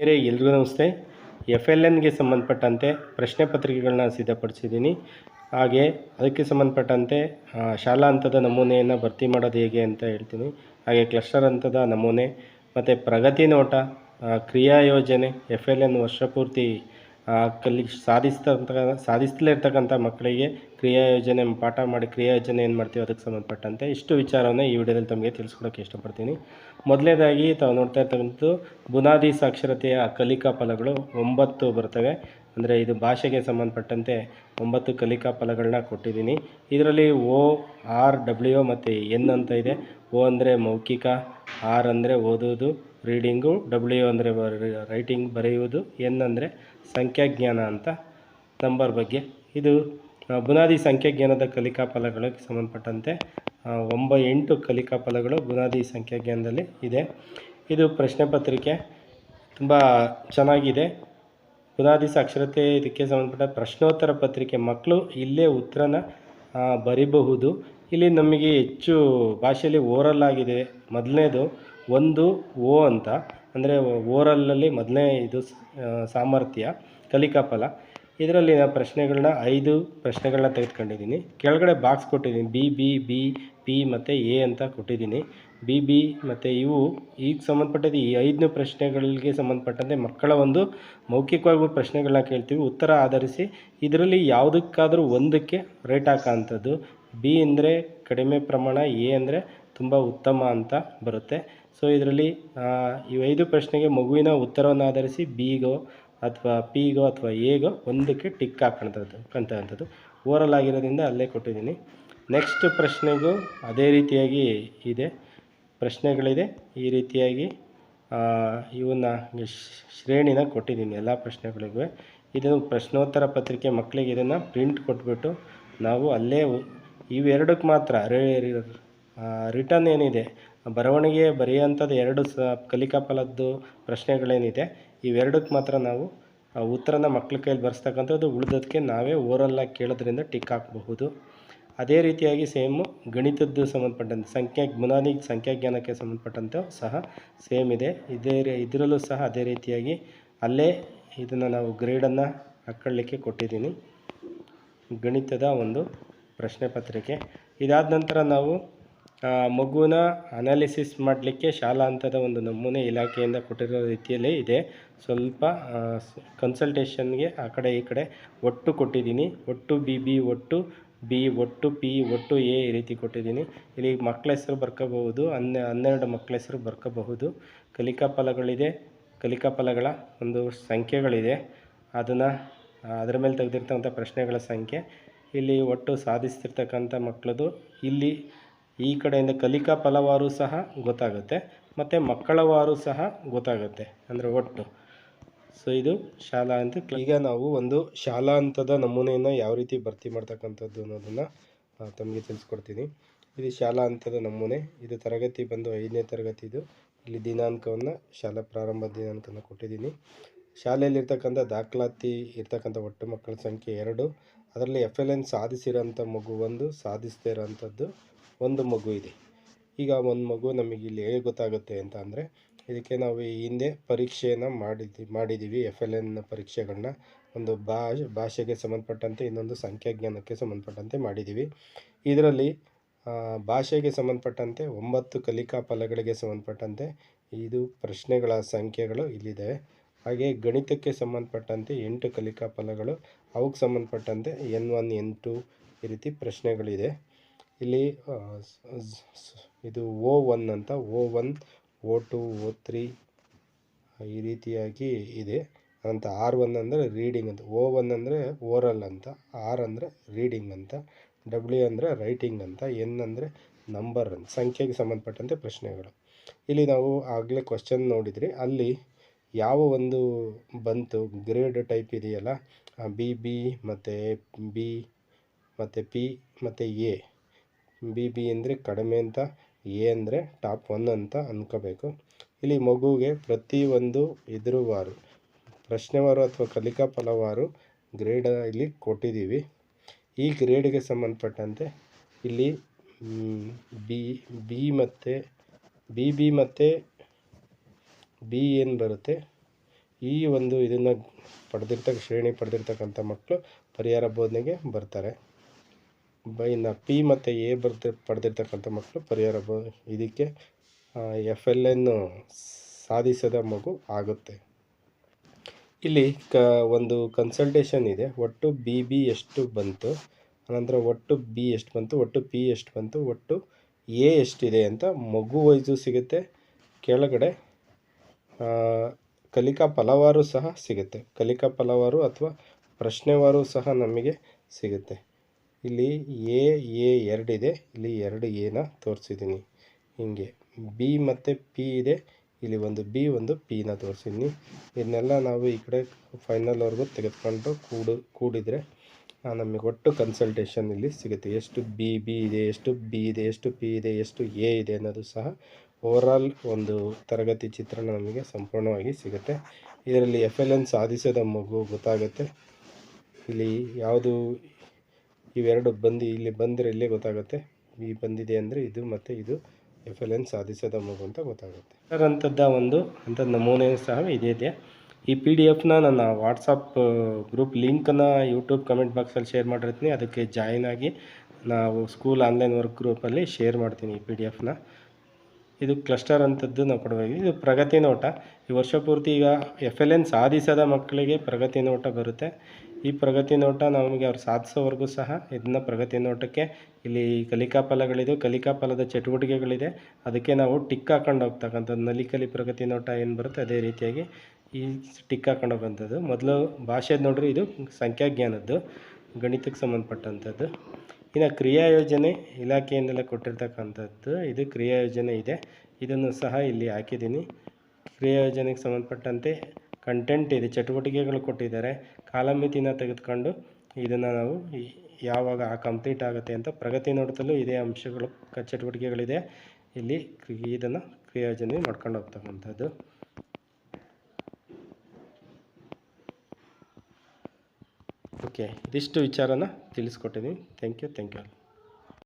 ಬೇರೆ ಎಲ್ರಿಗೂ ನಮಸ್ತೆ. ಎಫ್ ಎಲ್ ಎನ್ಗೆ ಸಂಬಂಧಪಟ್ಟಂತೆ ಪ್ರಶ್ನೆ ಪತ್ರಿಕೆಗಳನ್ನ ಸಿದ್ಧಪಡಿಸಿದ್ದೀನಿ. ಹಾಗೆ ಅದಕ್ಕೆ ಸಂಬಂಧಪಟ್ಟಂತೆ ಶಾಲಾ ಹಂತದ ನಮೂನೆಯನ್ನು ಭರ್ತಿ ಮಾಡೋದು ಹೇಗೆ ಅಂತ ಹೇಳ್ತೀನಿ. ಹಾಗೆ ಕ್ಲಸ್ಟರ್ ಹಂತದ ನಮೂನೆ, ಮತ್ತು ಪ್ರಗತಿ ನೋಟ ಕ್ರಿಯಾ ಯೋಜನೆ ಎಫ್ ಎಲ್ ಎನ್ ವರ್ಷಪೂರ್ತಿ ಕಲಿ ಸಾಧಿಸ್ತಂತ ಸಾಧಿಸ್ತಲೇ ಇರ್ತಕ್ಕಂಥ ಮಕ್ಕಳಿಗೆ ಕ್ರಿಯಾ ಯೋಜನೆ ಪಾಠ ಮಾಡಿ ಕ್ರಿಯಾ ಯೋಜನೆ ಏನು ಮಾಡ್ತೀವಿ ಅದಕ್ಕೆ ಸಂಬಂಧಪಟ್ಟಂತೆ ಇಷ್ಟು ವಿಚಾರವನ್ನು ಈ ವಿಡಿಯೋದಲ್ಲಿ ತಮಗೆ ತಿಳಿಸ್ಕೊಡೋಕ್ಕೆ ಇಷ್ಟಪಡ್ತೀನಿ. ಮೊದಲನೇದಾಗಿ ತಾವು ನೋಡ್ತಾ ಇರ್ತಕ್ಕಂಥದ್ದು ಬುನಾದಿ ಸಾಕ್ಷರತೆಯ ಕಲಿಕಾ ಫಲಗಳು ಒಂಬತ್ತು ಬರ್ತವೆ. ಅಂದರೆ ಇದು ಭಾಷೆಗೆ ಸಂಬಂಧಪಟ್ಟಂತೆ ಒಂಬತ್ತು ಕಲಿಕಾ ಫಲಗಳನ್ನ ಕೊಟ್ಟಿದ್ದೀನಿ. ಇದರಲ್ಲಿ ಓ, ಆರ್, ಡಬ್ಲ್ಯೂ ಮತ್ತು ಎನ್ ಅಂತ ಇದೆ. ಓ ಅಂದರೆ ಮೌಖಿಕ ಆರ್ ಅಂದರೆ ಓದುವುದು, ರೀಡಿಂಗು ಡಬ್ಲ್ಯೂ ಅಂದರೆ ರೈಟಿಂಗ್ ಬರೆಯುವುದು ಎನ್ ಅಂದರೆ ಸಂಖ್ಯಾಜ್ಞಾನ ಅಂತ ನಂಬರ್ ಬಗ್ಗೆ. ಇದು ಬುನಾದಿ ಸಂಖ್ಯಾಜ್ಞಾನದ ಕಲಿಕಾ ಫಲಗಳಿಗೆ ಸಂಬಂಧಪಟ್ಟಂತೆ ಒಂಬ ಎಂಟು ಕಲಿಕಾ ಫಲಗಳು ಬುನಾದಿ ಸಂಖ್ಯಾಜ್ಞಾನದಲ್ಲಿ ಇದೆ. ಇದು ಪ್ರಶ್ನೆ ಪತ್ರಿಕೆ. ತುಂಬ ಚೆನ್ನಾಗಿದೆ. ಬುನಾದಿ ಸಾಕ್ಷರತೆ ಇದಕ್ಕೆ ಸಂಬಂಧಪಟ್ಟ ಪ್ರಶ್ನೋತ್ತರ ಪತ್ರಿಕೆ ಮಕ್ಕಳು ಇಲ್ಲೇ ಉತ್ತರನ ಬರಿಬಹುದು. ಇಲ್ಲಿ ನಮಗೆ ಹೆಚ್ಚು ಭಾಷೆಯಲ್ಲಿ ಓರಲ್ ಆಗಿದೆ. ಮೊದಲನೇದು ಒಂದು ಓ ಅಂತ. ಅಂದರೆ ಓರಲ್ಲಲ್ಲಿ ಮೊದಲನೇ ಇದು ಸಾಮರ್ಥ್ಯ ಕಲಿಕಾ ಫಲ ಇದರಲ್ಲಿ ನಾನು ಪ್ರಶ್ನೆಗಳನ್ನ ಐದು ಪ್ರಶ್ನೆಗಳನ್ನ ತೆಗೆದುಕೊಂಡಿದ್ದೀನಿ. ಕೆಳಗಡೆ ಬಾಕ್ಸ್ ಕೊಟ್ಟಿದ್ದೀನಿ. ಬಿ ಬಿ ಬಿ, ಪಿ ಮತ್ತು ಎ ಅಂತ ಕೊಟ್ಟಿದ್ದೀನಿ. ಬಿ ಬಿ ಮತ್ತು ಇವು ಈಗ ಸಂಬಂಧಪಟ್ಟಿದ್ದು ಈ ಐದನೇ ಪ್ರಶ್ನೆಗಳಿಗೆ ಸಂಬಂಧಪಟ್ಟಂತೆ ಮಕ್ಕಳ ಒಂದು ಮೌಖಿಕವಾಗಿ ಪ್ರಶ್ನೆಗಳನ್ನ ಕೇಳ್ತೀವಿ. ಉತ್ತರ ಆಧರಿಸಿ ಇದರಲ್ಲಿ ಯಾವುದಕ್ಕಾದರೂ ಒಂದಕ್ಕೆ ರೇಟ್ ಹಾಕೋಂಥದ್ದು ಬಿ ಅಂದರೆ ಕಡಿಮೆ ಪ್ರಮಾಣ, ಎ ಅಂದರೆ ತುಂಬ ಉತ್ತಮ ಅಂತ ಬರುತ್ತೆ. ಸೊ ಇದರಲ್ಲಿ ಈ ಐದು ಪ್ರಶ್ನೆಗೆ ಮಗುವಿನ ಉತ್ತರವನ್ನು ಆಧರಿಸಿ ಬಿಗೋ ಅಥವಾ ಪಿಗೋ ಅಥವಾ ಎಗೋ ಒಂದಕ್ಕೆ ಟಿಕ್ ಹಾಕೋಂಥದ್ದು ಕಂತಂಥದ್ದು ಓರಲ್ ಆಗಿರೋದ್ರಿಂದ ಅಲ್ಲೇ ಕೊಟ್ಟಿದ್ದೀನಿ. ನೆಕ್ಸ್ಟ್ ಪ್ರಶ್ನೆಗೂ ಅದೇ ರೀತಿಯಾಗಿ ಇದೆ. ಪ್ರಶ್ನೆಗಳಿದೆ. ಈ ರೀತಿಯಾಗಿ ಇವನ್ನ ಶ್ರೇಣಿನ ಕೊಟ್ಟಿದ್ದೀನಿ. ಎಲ್ಲ ಪ್ರಶ್ನೆಗಳಿಗೂ. ಇದನ್ನು ಪ್ರಶ್ನೋತ್ತರ ಪತ್ರಿಕೆ ಮಕ್ಕಳಿಗೆ ಇದನ್ನು ಪ್ರಿಂಟ್ ಕೊಟ್ಬಿಟ್ಟು ನಾವು ಅಲ್ಲೇ ಇವೆರಡಕ್ಕೆ ಮಾತ್ರ ರಿಟರ್ನ್ ಏನಿದೆ, ಬರವಣಿಗೆ ಬರೆಯುವಂಥದ್ದು ಎರಡು ಸ ಕಲಿಕಾ ಫಲದ್ದು ಪ್ರಶ್ನೆಗಳೇನಿದೆ, ಇವೆರಡಕ್ಕೆ ಮಾತ್ರ ನಾವು ಉತ್ತರನ ಮಕ್ಕಳ ಕೈಯಲ್ಲಿ ಬರೆಸ್ತಕ್ಕಂಥದ್ದು ಉಳಿದೋದಕ್ಕೆ ನಾವೇ ಓರಲ್ಲಾಗಿ ಕೇಳೋದ್ರಿಂದ ಟಿಕ್ ಹಾಕಬಹುದು. ಅದೇ ರೀತಿಯಾಗಿ ಸೇಮು ಗಣಿತದ್ದು ಸಂಬಂಧಪಟ್ಟಂತೆ, ಸಂಖ್ಯಾ, ಬುನಾದಿ ಸಂಖ್ಯಾಜ್ಞಾನಕ್ಕೆ ಸಂಬಂಧಪಟ್ಟಂತೆ ಸಹ ಸೇಮ್ ಇದೆ. ಇದೇ ಇದರಲ್ಲೂ ಸಹ ಅದೇ ರೀತಿಯಾಗಿ ಅಲ್ಲೇ ಇದನ್ನು ನಾವು ಗ್ರೇಡನ್ನು ಹಾಕೊಳ್ಳಿಕ್ಕೆ ಕೊಟ್ಟಿದ್ದೀನಿ. ಗಣಿತದ ಒಂದು ಪ್ರಶ್ನೆ ಪತ್ರಿಕೆ. ಇದಾದ ನಂತರ ನಾವು ಮಗುವಿನ ಅನಾಲಿಸಿಸ್ ಮಾಡಲಿಕ್ಕೆ ಶಾಲಾ ಹಂತದ ಒಂದು ನಮೂನೆ ಇಲಾಖೆಯಿಂದ ಕೊಟ್ಟಿರೋ ರೀತಿಯಲ್ಲೇ ಇದೆ. ಸ್ವಲ್ಪ ಕನ್ಸಲ್ಟೇಷನ್ಗೆ ಆ ಕಡೆ ಈ ಕಡೆ ಒಟ್ಟು ಕೊಟ್ಟಿದ್ದೀನಿ. ಒಟ್ಟು ಬಿ ಬಿ ಒಟ್ಟು ಬಿ ಒಟ್ಟು, ಪಿ ಒಟ್ಟು ಎ ಈ ರೀತಿ ಕೊಟ್ಟಿದ್ದೀನಿ. ಇಲ್ಲಿ ಮಕ್ಕಳ ಹೆಸರು ಬರ್ಕೋಬಹುದು, ಹನ್ನೆ, ಹನ್ನೆರಡು ಮಕ್ಕಳ ಹೆಸರು ಬರ್ಕೋಬಹುದು. ಕಲಿಕಾ ಫಲಗಳಿದೆ, ಕಲಿಕಾ ಫಲಗಳ ಒಂದು ಸಂಖ್ಯೆಗಳಿದೆ. ಅದನ್ನು, ಅದರ ಮೇಲೆ ತೆಗೆದಿರ್ತಕ್ಕಂಥ ಪ್ರಶ್ನೆಗಳ ಸಂಖ್ಯೆ. ಇಲ್ಲಿ ಒಟ್ಟು ಸಾಧಿಸ್ತಿರ್ತಕ್ಕಂಥ ಮಕ್ಕಳದು, ಇಲ್ಲಿ ಈ ಕಡೆಯಿಂದ ಕಲಿಕಾ ಫಲವಾರು ಸಹ ಗೊತ್ತಾಗುತ್ತೆ, ಮತ್ತು ಮಕ್ಕಳವಾರು ಸಹ ಗೊತ್ತಾಗುತ್ತೆ, ಅಂದರೆ ಒಟ್ಟು. ಸೊ ಇದು ಶಾಲಾ ಅಂತ ಈಗ ನಾವು ಒಂದು ಶಾಲಾ ಹಂತದ ನಮೂನೆಯನ್ನು ಯಾವ ರೀತಿ ಭರ್ತಿ ಮಾಡ್ತಕ್ಕಂಥದ್ದು ಅನ್ನೋದನ್ನು ತಮಗೆ ತಿಳಿಸ್ಕೊಡ್ತೀನಿ. ಇದು ಶಾಲಾ ಹಂತದ ನಮೂನೆ. ಇದು ತರಗತಿ ಬಂದು ಐದನೇ ತರಗತಿದು ಇಲ್ಲಿ ದಿನಾಂಕವನ್ನು ಶಾಲಾ ಪ್ರಾರಂಭ ದಿನಾಂಕನ ಕೊಟ್ಟಿದ್ದೀನಿ. ಶಾಲೆಯಲ್ಲಿರ್ತಕ್ಕಂಥ ದಾಖಲಾತಿ ಇರ್ತಕ್ಕಂಥ ಒಟ್ಟು ಮಕ್ಕಳ ಸಂಖ್ಯೆ ಎರಡು. ಅದರಲ್ಲಿ ಎಫ್ ಎಲ್ ಎನ್ ಸಾಧಿಸಿರೋಂಥ ಮಗು ಒಂದು, ಸಾಧಿಸದೇ ಇರೋಂಥದ್ದು ಒಂದು ಮಗು ಇದೆ. ಈಗ ಒಂದು ಮಗು ನಮಗೆ ಇಲ್ಲಿ ಹೇಗೆ ಗೊತ್ತಾಗುತ್ತೆ ಅಂತ ಅಂದರೆ ಇದಕ್ಕೆ ನಾವು ಈ ಹಿಂದೆ ಪರೀಕ್ಷೆಯನ್ನು ಮಾಡಿದ್ವಿ ಮಾಡಿದ್ದೀವಿ. ಎಫ್ ಎಲ್ ಎನ್ ಪರೀಕ್ಷೆಗಳನ್ನ ಒಂದು ಭಾಷೆ, ಭಾಷೆಗೆ ಸಂಬಂಧಪಟ್ಟಂತೆ, ಇನ್ನೊಂದು ಸಂಖ್ಯಾಜ್ಞಾನಕ್ಕೆ ಸಂಬಂಧಪಟ್ಟಂತೆ ಮಾಡಿದ್ದೀವಿ. ಇದರಲ್ಲಿ ಭಾಷೆಗೆ ಸಂಬಂಧಪಟ್ಟಂತೆ ಒಂಬತ್ತು ಕಲಿಕಾ ಫಲಗಳಿಗೆ ಸಂಬಂಧಪಟ್ಟಂತೆ ಇದು ಪ್ರಶ್ನೆಗಳ ಸಂಖ್ಯೆಗಳು ಇಲ್ಲಿದೆ. ಹಾಗೆ ಗಣಿತಕ್ಕೆ ಸಂಬಂಧಪಟ್ಟಂತೆ ಎಂಟು ಕಲಿಕಾ ಫಲಗಳು ಅವಕ್ಕೆ ಸಂಬಂಧಪಟ್ಟಂತೆ ಎನ್ ಒನ್, ಎನ್ ಟು ಈ ರೀತಿ ಪ್ರಶ್ನೆಗಳಿದೆ. ಇಲ್ಲಿ ಇದು ಓ ಒನ್ ಅಂತ O one O two O three ಈ ರೀತಿಯಾಗಿ ಇದೆ. ಅಂತ ಆರ್ ಒನ್ ಅಂದರೆ ರೀಡಿಂಗ್ ಅಂತ. ಓ ಒನ್ ಅಂದರೆ ಓರಲ್ ಅಂತ. ಆರ್ ಅಂದರೆ ರೀಡಿಂಗ್ ಅಂತ. ಡಬ್ಲ್ಯೂ ಅಂದರೆ ರೈಟಿಂಗ್ ಅಂತ. ಎನ್ ಅಂದರೆ ನಂಬರ್ ಅಂತ. ಸಂಖ್ಯೆಗೆ ಸಂಬಂಧಪಟ್ಟಂತೆ ಪ್ರಶ್ನೆಗಳು. ಇಲ್ಲಿ ನಾವು ಆಗಲೇ ಕ್ವಶನ್ ನೋಡಿದ್ರಿ. ಅಲ್ಲಿ ಯಾವ ಒಂದು ಬಂತು? ಗ್ರೇಡ್ ಟೈಪ್ ಇದೆಯಲ್ಲ? ಬಿ ಬಿ ಮತ್ತು ಬಿ ಮತ್ತು ಪಿ ಮತ್ತು ಎ ಬಿ ಬಿ ಅಂದರೆ ಕಡಿಮೆ ಅಂತ. ಎ ಅಂದರೆ ಟಾಪ್ ಒನ್ ಅಂತ ಅಂದ್ಕೋಬೇಕು ಇಲ್ಲಿ ಮಗುವಿಗೆ ಪ್ರತಿಯೊಂದು ಎದುರುವಾರು, ಪ್ರಶ್ನೆವಾರು ಅಥವಾ ಕಲಿಕಾ ಫಲವಾರು ಗ್ರೇಡ್ ಇಲ್ಲಿ ಕೊಟ್ಟಿದ್ದೀವಿ. ಈ ಗ್ರೇಡ್ಗೆ ಸಂಬಂಧಪಟ್ಟಂತೆ ಇಲ್ಲಿ ಬಿ ಬಿ ಮತ್ತು, ಬಿ ಬಿ ಮತ್ತು ಬಿ ಏನು ಬರುತ್ತೆ? ಈ ಒಂದು ಇದನ್ನು ಪಡೆದಿರ್ತಕ್ಕ, ಶ್ರೇಣಿ ಪಡೆದಿರ್ತಕ್ಕಂಥ ಮಕ್ಕಳು ಪರಿಹಾರ ಬೋಧನೆಗೆ ಬರ್ತಾರೆ. ಬ ಇನ್ನು ಪಿ ಮತ್ತು ಎ ಬರ್ತಿ ಪಡೆದಿರ್ತಕ್ಕಂಥ ಮಕ್ಕಳು ಪರಿಹಾರ ಬ, ಇದಕ್ಕೆ ಎಫ್ ಎಲ್ ಎನ್ನು ಸಾಧಿಸದ ಮಗು ಆಗುತ್ತೆ. ಇಲ್ಲಿ ಕ, ಒಂದು ಕನ್ಸಲ್ಟೇಷನ್ ಇದೆ. ಒಟ್ಟು ಬಿ ಬಿ ಎಷ್ಟು ಬಂತು? ಅನಂತರ ಒಟ್ಟು ಬಿ ಎಷ್ಟು ಬಂತು? ಒಟ್ಟು ಪಿ ಎಷ್ಟು ಬಂತು? ಒಟ್ಟು ಎ ಎಷ್ಟಿದೆ ಅಂತ ಮಗು ವೈಸು ಸಿಗುತ್ತೆ. ಕೆಳಗಡೆ ಕಲಿಕಾ ಫಲವಾರು ಸಹ ಸಿಗುತ್ತೆ. ಕಲಿಕಾ ಫಲವಾರು ಅಥವಾ ಪ್ರಶ್ನೆವಾರು ಸಹ ನಮಗೆ ಸಿಗುತ್ತೆ. ಇಲ್ಲಿ ಎ ಎ ಎರಡಿದೆ ಇಲ್ಲಿ ಎರಡು ಎನ ತೋರಿಸಿದ್ದೀನಿ. ಹಿಂಗೆ ಬಿ ಮತ್ತು ಪಿ ಇದೆ. ಇಲ್ಲಿ ಒಂದು ಬಿ, ಒಂದು ಪಿನ ತೋರಿಸಿದ್ದೀನಿ. ಇದನ್ನೆಲ್ಲ ನಾವು ಈ ಕಡೆ ಫೈನಲ್ವರೆಗೂ ತೆಗೆದುಕೊಂಡು ಕೂಡು, ಕೂಡಿದರೆ ನಮಗೆ ಒಟ್ಟು ಕನ್ಸಲ್ಟೇಷನ್ ಇಲ್ಲಿ ಸಿಗುತ್ತೆ. ಎಷ್ಟು ಬಿ ಬಿ ಇದೆ, ಎಷ್ಟು ಬಿ ಇದೆ, ಎಷ್ಟು ಪಿ ಇದೆ, ಎಷ್ಟು ಎ ಇದೆ ಅನ್ನೋದು ಸಹ ಓವರಾಲ್ ಒಂದು ತರಗತಿ ಚಿತ್ರಣ ನಮಗೆ ಸಂಪೂರ್ಣವಾಗಿ ಸಿಗುತ್ತೆ. ಇದರಲ್ಲಿ ಎಫ್ ಎಲ್ ಎನ್ ಸಾಧಿಸದ ಮಗು ಗೊತ್ತಾಗುತ್ತೆ. ಇಲ್ಲಿ ಯಾವುದು ಇವೆರಡು ಬಂದು, ಇಲ್ಲಿ ಬಂದರೆ ಇಲ್ಲೇ ಗೊತ್ತಾಗುತ್ತೆ. ಈ ಬಂದಿದೆ ಅಂದರೆ ಇದು ಮತ್ತು ಇದು ಎಫ್ ಎಲ್ ಎನ್ ಸಾಧಿಸದ ಮಗು ಅಂತ ಗೊತ್ತಾಗುತ್ತೆ. ಸರ್ ಅಂಥದ್ದು ಒಂದು ಅಂಥದ್ದು ನಮೂನೆ ಸಹ ಇದೆ ಇದೆ. ಈ ಪಿ ಡಿ ಎಫ್ನ ನನ್ನ ವಾಟ್ಸಪ್ ಗ್ರೂಪ್ ಲಿಂಕನ್ನು ಯೂಟ್ಯೂಬ್ ಕಮೆಂಟ್ ಬಾಕ್ಸಲ್ಲಿ ಶೇರ್ ಮಾಡಿರ್ತೀನಿ. ಅದಕ್ಕೆ ಜಾಯಿನ್ ಆಗಿ ನಾವು ಸ್ಕೂಲ್ ಆನ್ಲೈನ್ ವರ್ಕ್ ಗ್ರೂಪಲ್ಲಿ ಶೇರ್ ಮಾಡ್ತೀನಿ ಈ ಪಿ ಡಿ ಎಫ್ನ ಇದು ಕ್ಲಸ್ಟರ್ ಅಂಥದ್ದು ನಾವು ಕೊಡಬೇಕು. ಇದು ಪ್ರಗತಿ ನೋಟ. ಈ ವರ್ಷ ಪೂರ್ತಿ ಈಗ ಎಫ್ ಎಲ್ ಎನ್ ಸಾಧಿಸದ ಮಕ್ಕಳಿಗೆ ಪ್ರಗತಿ ನೋಟ ಬರುತ್ತೆ. ಈ ಪ್ರಗತಿ ನೋಟ ನಮಗೆ ಅವ್ರು ಸಾಧಿಸೋವರೆಗೂ ಸಹ ಇದನ್ನ ಪ್ರಗತಿ ನೋಟಕ್ಕೆ ಇಲ್ಲಿ ಕಲಿಕಾ ಫಲಗಳಿದೆ ಕಲಿಕಾ ಫಲದ ಚಟುವಟಿಕೆಗಳಿದೆ. ಅದಕ್ಕೆ ನಾವು ಟಿಕ್ ಹಾಕೊಂಡು ಹೋಗ್ತಕ್ಕಂಥದ್ದು, ನಲಿಕಲಿ ಪ್ರಗತಿ ನೋಟ ಏನು ಬರುತ್ತೆ ಅದೇ ರೀತಿಯಾಗಿ ಈ ಟಿಕ್ ಹಾಕೊಂಡು ಹೋಗೋಂಥದ್ದು ಮೊದಲು ಭಾಷೆದು ನೋಡ್ರಿ ಇದು ಸಂಖ್ಯಾಜ್ಞಾನದ್ದು, ಗಣಿತಕ್ಕೆ ಸಂಬಂಧಪಟ್ಟಂಥದ್ದು. ಇನ್ನು ಕ್ರಿಯಾ ಯೋಜನೆ ಇಲಾಖೆಯಿಂದಲೇ ಕೊಟ್ಟಿರ್ತಕ್ಕಂಥದ್ದು, ಇದು ಕ್ರಿಯಾ ಯೋಜನೆ ಇದೆ. ಇದನ್ನು ಸಹ ಇಲ್ಲಿ ಹಾಕಿದ್ದೀನಿ. ಕ್ರಿಯಾ ಯೋಜನೆಗೆ ಸಂಬಂಧಪಟ್ಟಂತೆ ಕಂಟೆಂಟ್ ಇದೆ, ಚಟುವಟಿಕೆಗಳು ಕೊಟ್ಟಿದ್ದಾರೆ, ಕಾಲಮಿತಿನ ತೆಗೆದುಕೊಂಡು ಇದನ್ನು ನಾವು ಯಾವಾಗ ಕಂಪ್ಲೀಟ್ ಆಗುತ್ತೆ ಅಂತ ಪ್ರಗತಿ ನೋಡ್ತಲೂ ಇದೇ ಅಂಶಗಳು ಚಟುವಟಿಕೆಗಳಿದೆ. ಇಲ್ಲಿ ಇದನ್ನು ಕ್ರಿಯೋಜನೆ ಮಾಡ್ಕೊಂಡು ಹೋಗ್ತಕ್ಕಂಥದ್ದು. ಓಕೆ ಇದಿಷ್ಟು ವಿಚಾರನ ತಿಳಿಸ್ಕೊಟ್ಟಿದ್ದೀನಿ ಥ್ಯಾಂಕ್ ಯು ಥ್ಯಾಂಕ್ ಯು